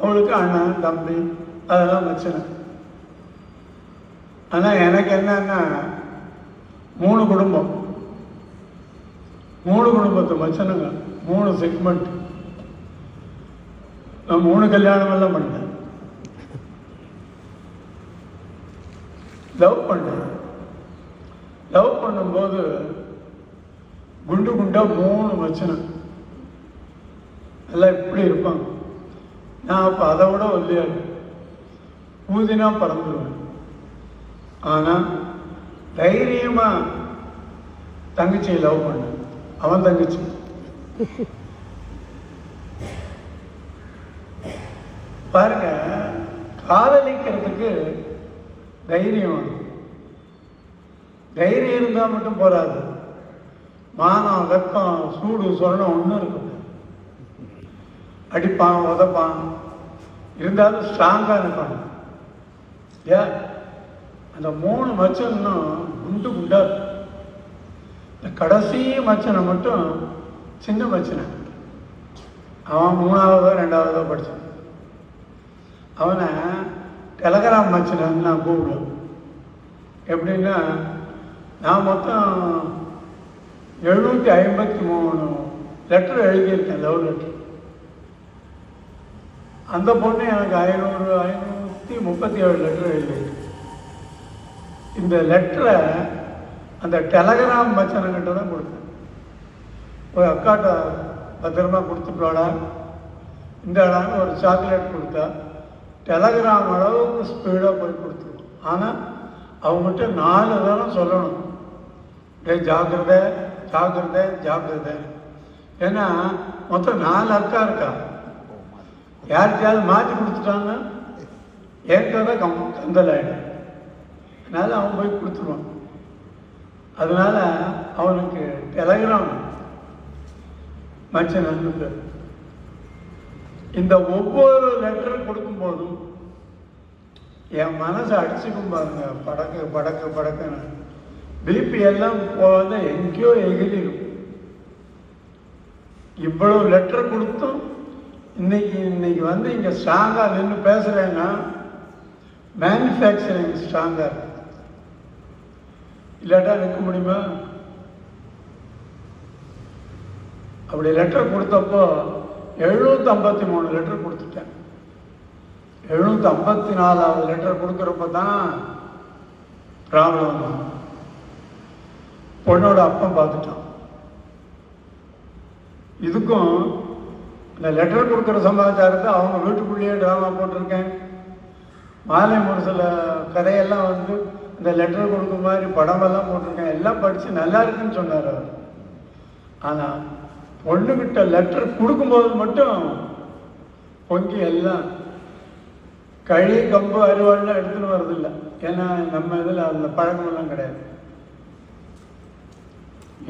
அவளுக்கு அண்ணன் தம்பி அதெல்லாம் வச்சேன் ஆனால் எனக்கு என்னன்னா மூணு குடும்பம். மூணு குடும்பத்தை வச்சனுங்க மூணு செக்மெண்ட் நான் மூணு கல்யாணம் எல்லாம் பண்ணேன். லவ் பண்ணேன். லவ் பண்ணும்போது குண்டு குண்டாக மூணு மச்சனை எல்லாம் எப்படி இருப்பாங்க. நான் அப்போ அதை விட ஒல்லியாடு ஊதினா பறந்துடுவேன் ஆனால் தைரியமாக தங்கச்சியை லவ் பண்ண அவன் தங்கச்சி. பாருங்க காதலிக்கிறதுக்கு தைரியம் தைரியம் இருந்தால் மட்டும் போராது. மானம் வெப்பம் சூடு சொரணம் ஒன்றும் இருக்கும். அடிப்பான் உதப்பான். இருந்தாலும் ஸ்ட்ராங்காக இருப்பான். ஏன் அந்த மூணு மச்சனும் குண்டு குண்டா இந்த கடைசி மச்சனை மட்டும் சின்ன மச்சனை. அவன் மூணாவதோ ரெண்டாவதோ படித்தான் அவனை டெலகிராம் மச்சனன்னு நான் கூப்பிடுவேன். எப்படின்னா நான் மொத்தம் எழுநூற்றி ஐம்பத்தி மூணு லெட்டர் எழுதியிருக்கேன் லவ் லெட்டர் அந்த பொண்ணு எனக்கு ஐநூறு ஐநூற்றி முப்பத்தி ஏழு லெட்டர் எழுதியிருக்கு இந்த லெட்டரை அந்த டெலகிராம் மச்சனங்கிட்ட தான் கொடுத்தேன். போய் அக்காட்ட பத்திரமா கொடுத்துட்டோடா இந்த இடம் ஒரு சாக்லேட் கொடுத்தா டெலகிராம் அளவுக்கு ஸ்பீடாக போய் கொடுத்துருவோம் ஆனால் அவங்ககிட்ட நாலு தரம் சொல்லணும். டே ஜாக்கிரதை ஜாக்கிரதை ஜாக்கிரதை. ஏன்னா மொத்தம் நாலு அக்கா இருக்கா. யாருக்கையாவது மாற்றி கொடுத்துட்டாங்க ஏற்கனவே கம் கந்தல் ஆகிடும் அதனால் அவன் போய் கொடுத்துருவான். அதனால அவனுக்கு டெலகிராம் மச்சன் அனுப்பு இந்த ஒவ்வொரு லெட்டர் கொடுக்கும்போதும் என் மனசை அடிச்சுக்கும் பாருங்க. படக்கு படக்கு படக்குன்னு. பிபி எல்லாம் போகாத எங்கேயோ எகிரிடும். இவ்வளவு லெட்டர் கொடுத்தும் இன்னைக்கு இன்னைக்கு வந்து இங்கே ஸ்ட்ராங்காக நின்று பேசுகிறேன்னா மேனுஃபேக்சரிங் ஸ்ட்ராங்காக இருக்கு இல்லாட்டா நிற்க முடியுமா? அப்படி லெட்டர் கொடுத்தப்போ எழுநூற்றி ஐம்பத்தி மூணு லெட்டர் கொடுத்துட்டேன். எழுநூற்றி ஐம்பத்தி நாலாவது லெட்டர் கொடுக்குறப்ப தான் ப்ராப்ளம் பொண்ணோட அப்பம் பார்த்துட்டான். இதுக்கும் இந்த லெட்டர் கொடுக்குற சமாச்சாரத்தை அவங்க வீட்டுக்குள்ளேயே ட்ராமா போட்டிருக்கேன். மாலை முரசில் கதையெல்லாம் வந்து இந்த லெட்டர் கொடுக்கும் மாதிரி படமெல்லாம் போட்டிருக்கேன். எல்லாம் படித்து நல்லா இருக்குன்னு சொன்னார் அவர். ஆனால் பொண்ணுக்கிட்ட லெட்டர் கொடுக்கும்போது மட்டும் பொங்கி எல்லாம் கழி கம்பு அருவாள்லாம் எடுத்துன்னு வரதில்லை ஏன்னா நம்ம இதில் அந்த பழக்கமெல்லாம் கிடையாது.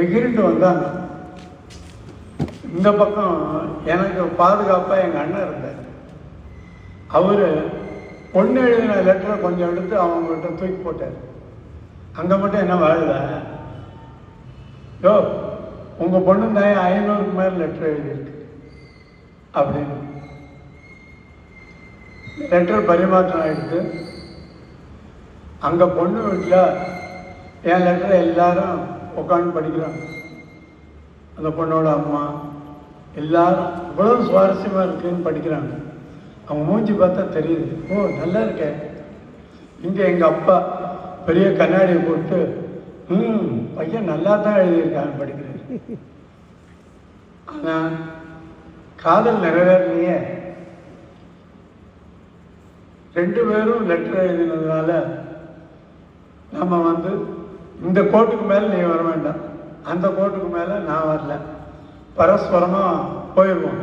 எகிரிட்டு வந்தாங்க. இந்த பக்கம் எனக்கு பாதுகாப்பாக எங்கள் அண்ணன் இருந்தார். அவர் பொண்ணு எழுதின லெட்டரை கொஞ்சம் எடுத்து அவங்ககிட்ட தூக்கி போட்டார். அங்கே மட்டும் என்ன வாழுத? யோ உங்கள் பொண்ணு தான் ஐநூறுக்கு மேலே லெட்டர் எழுதியிருக்கு அப்படின்னு. லெட்டர் பரிமாற்றம் ஆகிடுது அங்கே பொண்ணு வீட்டில் என் லெட்டரை எல்லாரும் உட்காந்து படிக்கிறாங்க. அந்த பொண்ணோட அம்மா எல்லாரும் இவ்வளவு சுவாரஸ்யமாக இருக்குன்னு படிக்கிறாங்க. அவங்க மூஞ்சி பார்த்தா தெரியுது. ஓ நல்லா இருக்கேன் இங்கே எங்கள் அப்பா பெரிய கண்ணாடியை போட்டு ம் பையன் நல்லா தான் எழுதியிருக்கான்னு படிக்கிறேன் ஆனால் காதல் நிறைவேறலையே. ரெண்டு பேரும் லெட்டர் எழுதினதுனால நம்ம வந்து இந்த கோட்டுக்கு மேலே நீ வர வேண்டாம். அந்த கோட்டுக்கு மேலே நான் வரல. பரஸ்பரமாக போயிடுவோம்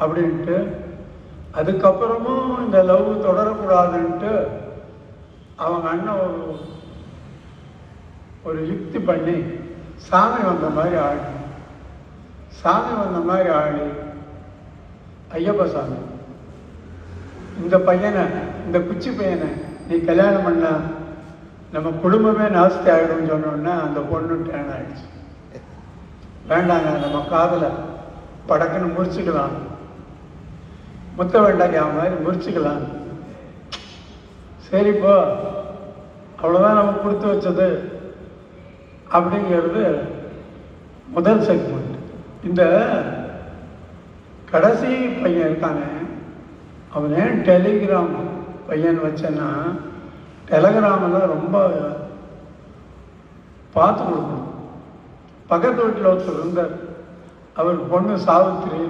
அப்படின்ட்டு அதுக்கப்புறமும் இந்த லவ் தொடரக்கூடாதுன்ட்டு அவங்க அண்ணன் ஒரு யுக்தி பண்ணி சாமி வந்த மாதிரி ஆடி சாமி வந்த மாதிரி ஆடி ஐயப்ப சாமி. இந்த பையனை இந்த குச்சி பையனை நீ கல்யாணம் பண்ண நம்ம குடும்பமே நாஸ்தி ஆகிடும்னு சொன்னோன்னே அந்த பொண்ணு டேன் ஆகிடுச்சு வேண்டாங்க நம்ம காதில் படக்குன்னு முறிச்சுக்கலாம். முத்த வேண்டாம் மாதிரி முறிச்சுக்கலாம். சரிப்போ அவ்வளோதான் நம்ம கொடுத்து வச்சது. அப்படிங்கிறது முதல் செக்மெண்ட் இந்த கடைசி பையன் இருக்கானே அவன் ஏன் டெலிகிராம் பையன் வச்சேன்னா டெலகிராமெல்லாம் ரொம்ப பார்த்து கொடுக்கணும். பக்கத்து வீட்டில் ஒருத்தர் இருந்தார். அவர் பொண்ணு சாவித்திரி.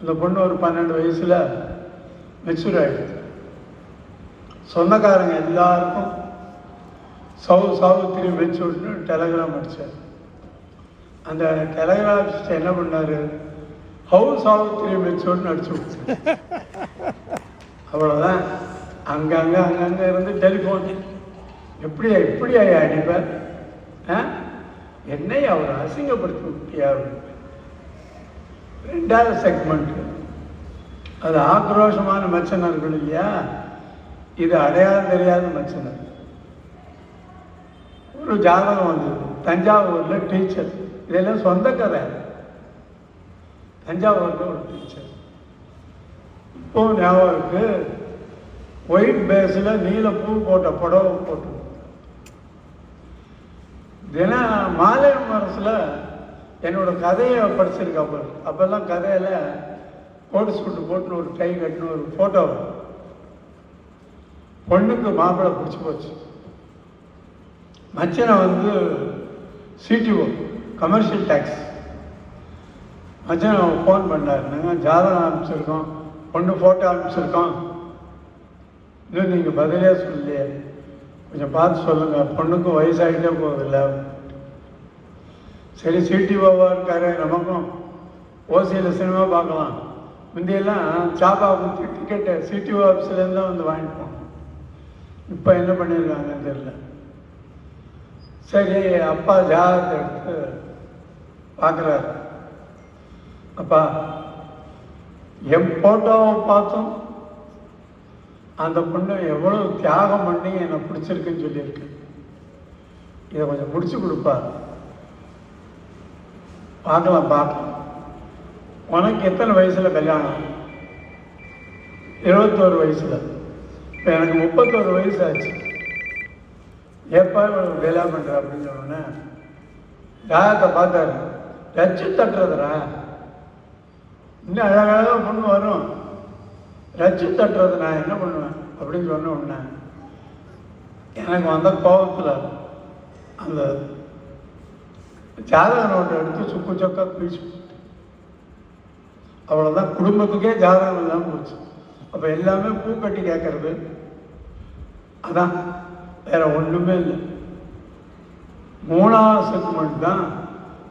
இந்த பொண்ணு ஒரு பன்னெண்டு வயசில் மெச்சூர் ஆகிடுது சொந்தக்காரங்க எல்லாருக்கும் சவு சாவித்திரி மெச்சூர்னு டெலகிராம் அடித்தார் அந்த டெலகிராமிஸ்ட் என்ன பண்ணார்? ஹவு சாவித்திரி மெச்சூர்னு அடிச்சு விட்டார். அவ்வளோதான் அங்கங்கே அங்கங்கே இருந்து டெலிஃபோன் எப்படியா எப்படியா அடிப்பேன்? ஆ? என்னை அவர் அசிங்கப்படுத்தி விட்டியா ரெண்டாவது செக்மெண்ட் அது ஆக்ரோஷமான மச்சனர்கள் இல்லையா? இது அடையாளம் தெரியாத மச்சனர் ஒரு ஜாதகம் வந்தது தஞ்சாவூரில் டீச்சர் இதெல்லாம் சொந்த கதை. தஞ்சாவூரில் ஒரு டீச்சர் இப்போ ஞாபகம் ஒயிட் பேஸில் நீல பூ போட்ட புடவை போட்டு தினம் மாலை அரசில் என்னோட கதையை படிச்சிருக்கா பாரு. அப்போல்லாம் கதையில் கோட்டு சுட்டு போட்டுன்னு ஒரு டை கட்டின ஒரு ஃபோட்டோ பொண்ணுக்கு மாப்பிள்ளை பிடிச்சி போச்சு. மச்சனை வந்து சிடிஓ கமர்ஷியல் டேக்ஸ் மச்சனை ஃபோன் பண்ணார் நாங்கள் ஜாதகம் அனுப்பிச்சிருக்கோம். பொண்ணு ஃபோட்டோ அனுப்பிச்சிருக்கோம். இன்னும் நீங்கள் பதிலே சொல்லலையே. கொஞ்சம் பார்த்து சொல்லுங்கள் பொண்ணுக்கும் வயசாகிட்டே போகுதில்ல. சரி சிடிஓவாக இருக்காரு நமக்கும் ஓசியில் சினிமா பார்க்கலாம். முந்தையெல்லாம் சாப்பா குத்தி டிக்கெட்டை சிடிஓ ஆஃபீஸ்லேருந்து தான் வந்து வாங்கிப்போம் இப்போ என்ன பண்ணியிருக்காங்கன்னு தெரியல. சரி அப்பா ஜாதகத்தை எடுத்து பார்க்குறாரு. அப்பா என் ஃபோட்டோவை பார்த்தோம். அந்த பொண்ணு எவ்வளோ தியாகம் பண்ணி என்னை பிடிச்சிருக்குன்னு சொல்லியிருக்கு. இதை கொஞ்சம் பிடிச்சி கொடுப்பா. பார்க்கலாம் பார்க்கலாம். உனக்கு எத்தனை வயசில் கல்யாணம் எழுபத்தோரு வயசில். இப்போ எனக்கு முப்பத்தோரு வயசு ஆச்சு. ஏப்பா இவ்வளவு வேலை பண்ணுற அப்படின்னு சொன்னோன்னே ஜாதகத்தை பார்த்தாரு? ரச்சு தட்டுறதுரா இன்னும் அழகழகாக பொண்ணு வரும். ரச்சு தட்டுறது நான் என்ன பண்ணுவேன்? அப்படின்னு சொன்ன உடனே எனக்கு வந்த கோபத்தில் அந்த ஜாதக நோட்டை எடுத்து சுக்கு சொக்கா பிரிச்சு அவ்வளோதான் குடும்பத்துக்கே ஜாதகம் இல்லாமல் போச்சு. அப்போ எல்லாமே பூ கட்டி கேட்கறது. அதான். வேற ஒன்றுமே இல்லை. மூணாவது செக்மெண்ட் தான்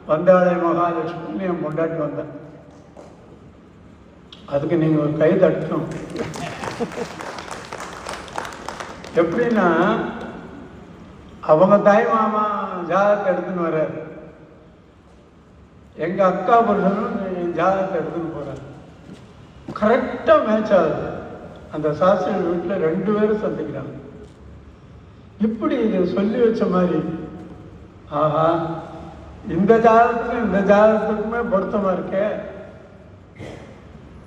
வந்தாளை மகாலட்சுமின்னு என் பொண்டாட்டி வந்தேன் அதுக்கு நீங்கள் ஒரு கை தட்டணும். எப்படின்னா அவங்க தாய் மாமா ஜாதகத்தை எடுத்துன்னு வர்றாரு. எங்க அக்கா புருஷனும் என் ஜாதகத்தை எடுத்துன்னு போறாரு. கரெக்டாக மேட்ச் ஆகுது. அந்த சாஸ்திரி வீட்டில் ரெண்டு பேரும் சந்திக்கிறாங்க. இப்படி இது சொல்லி வச்ச மாதிரி ஆஹா இந்த ஜாதகத்துக்கும் இந்த ஜாதகத்துக்குமே பொருத்தமா இருக்கே.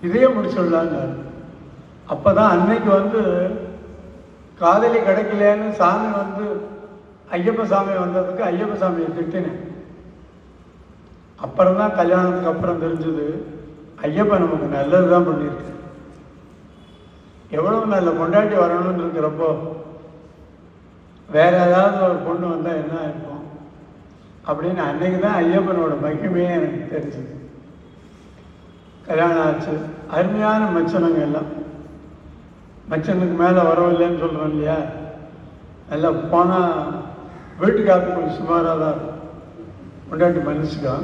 இதையே முடிச்சுடலாங்க அப்பதான் அன்னைக்கு வந்து காதலி கிடைக்கலையான்னு சாமி வந்து ஐயப்ப சாமி வந்ததுக்கு ஐயப்ப சாமியை திட்டினேன். அப்புறம் தான் கல்யாணத்துக்கு அப்புறம் தெரிஞ்சது ஐயப்பன் நமக்கு நல்லது தான் பண்ணியிருக்கு. எவ்வளவு நல்ல கொண்டாட்டி வரணும்னு இருக்கிறப்போ வேற ஏதாவது ஒரு பொண்ணு வந்தால் என்ன இருக்கும் அப்படின்னு அன்னைக்கு தான் ஐயப்பனோட மகிமையே எனக்கு தெரிஞ்சது. கல்யாணம் ஆச்சு. அருமையான மச்சனங்க எல்லாம். மச்சனுக்கு மேலே வரவில்லைன்னு சொல்கிறோம் இல்லையா? எல்லாம் போனால் வீட்டு கொஞ்சம் சுமாராக தான் இருக்கும். கொண்டாட்டி மனுஷுக்கா.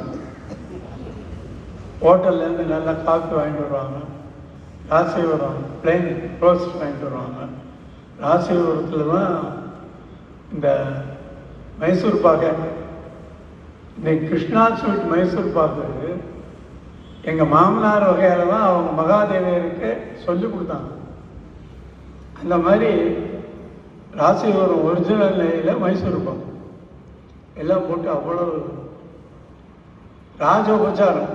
ஹோட்டல்லேருந்து நல்லா காஃபி வாங்கிட்டு வருவாங்க. ராசிபுரம் பிளெயின் ரோஸ்ட் வாங்கிட்டு வருவாங்க. ராசிபுரத்தில் தான் இந்த மைசூர் பாக்கு. இன்னைக்கு கிருஷ்ணா ஸ்வீட் மைசூர் பாக்கு. எங்கள் மாமனார் வகையில் தான் அவங்க மகாதேவியருக்கு சொல்லி கொடுத்தாங்க. அந்த மாதிரி ராசிபுரம் ஒரிஜினல் நிலையில் மைசூர் பாக்கு. எல்லாம் போட்டு அவ்வளோ ராஜோபச்சாரம்.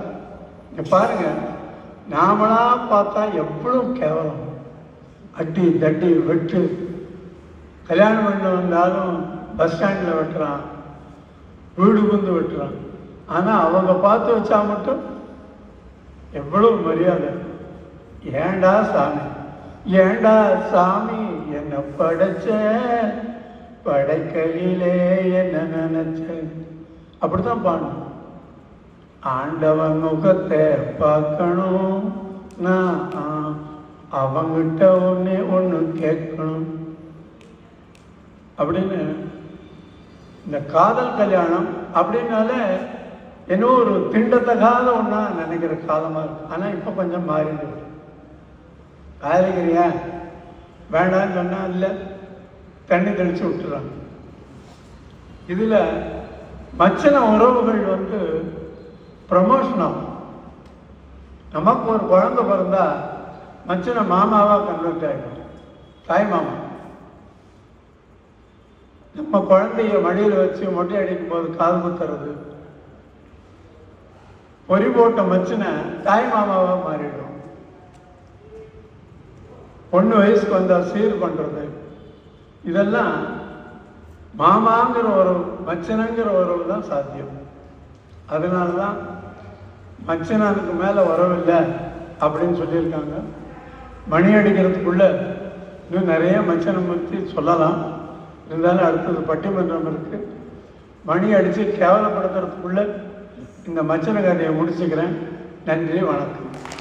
இங்கே பாருங்க நாமளாக பார்த்தா எவ்வளோ கேவலம். அட்டி தட்டி வெட்டு. கல்யாணம் பண்ண வந்தாலும் பஸ் ஸ்டாண்டில் வெட்டுறான். வீடு புந்து வெட்டுறான். ஆனால் அவங்க பார்த்து வச்சா மட்டும் எவ்வளவு மரியாதை? ஏண்டா சாமி? ஏண்டா சாமி? என்ன படைச்ச? படைக்கையிலே என்ன நினைச்ச? அப்படித்தான் பாடணும். ஆண்டவன் முகத்தை பார்க்கணும். நான் ஆ, அவங்கிட்ட ஒண்ணே ஒன்று கேட்கணும். அப்படின்னு இந்த காதல் கல்யாணம் அப்படின்னாலே என்ன ஒரு திண்டத்தகாத ஒன்றா நினைக்கிற காலமாக இருக்கும் ஆனால் இப்போ கொஞ்சம் மாறிடு காதலிக்கிறியா வேண்டாம்னு சொன்னால் இல்லை தண்ணி தெளித்து விட்டுறாங்க. இதில் மச்சன உறவுகள் வந்து ப்ரமோஷன் ஆகும். நமக்கு ஒரு குழந்த பிறந்தா மச்சன மாமாவாக கன்வெர்ட் ஆகிடும் தாய் மாமா. நம்ம குழந்தைய மடியில் வச்சு மொட்டை அடிக்கும் போது காது குத்துறது பொறி போட்ட மச்சின தாய் மாமாவா மாறிடும். பொண்ணு வயசுக்கு வந்தா சீர் பண்றது. இதெல்லாம் மாமாங்கிற உறவு மச்சனங்கிற உறவு தான் சாத்தியம். அதனால தான் மச்சனனுக்கு மேலே உறவு இல்லை அப்படின்னு சொல்லியிருக்காங்க. மணி அடிக்கிறதுக்குள்ள இன்னும் நிறைய மச்சனம் பற்றி சொல்லலாம். இருந்தாலும் அடுத்தது பட்டிமன்றம் இருக்கு. மணி அடித்து கேவலப்படுத்துறதுக்குள்ள இந்த மச்சன கதையை முடிச்சுக்கிறேன். நன்றி வணக்கம்.